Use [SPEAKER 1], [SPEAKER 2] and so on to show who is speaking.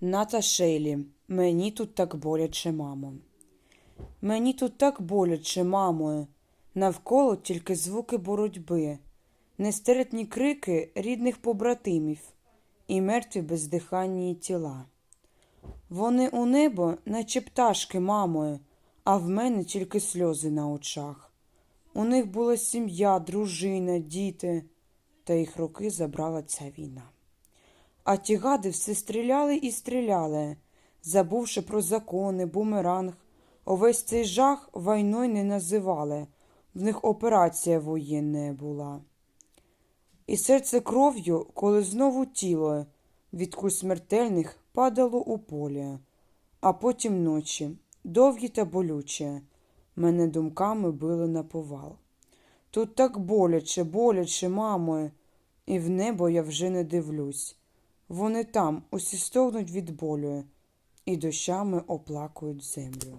[SPEAKER 1] Ната Шейлі, мені тут так боляче, мамо. Мені тут так боляче, мамо. Навколо тільки звуки боротьби, нестеретні крики рідних побратимів і мертві бездиханні тіла. Вони у небо, наче пташки, мамою, а в мене тільки сльози на очах. У них була сім'я, дружина, діти, та їх роки забрала ця війна. А ті гади все стріляли і стріляли, забувши про закони, бумеранг. Увесь цей жах війною не називали, в них операція воєнна була. І серце кров'ю, коли знову тіло від куль смертельних падало у полі, а потім ночі, довгі та болючі, мене думками били на повал. Тут так боляче, боляче, мамо, і в небо я вже не дивлюсь. Вони там усі стогнуть від болю і дощами оплакують землю.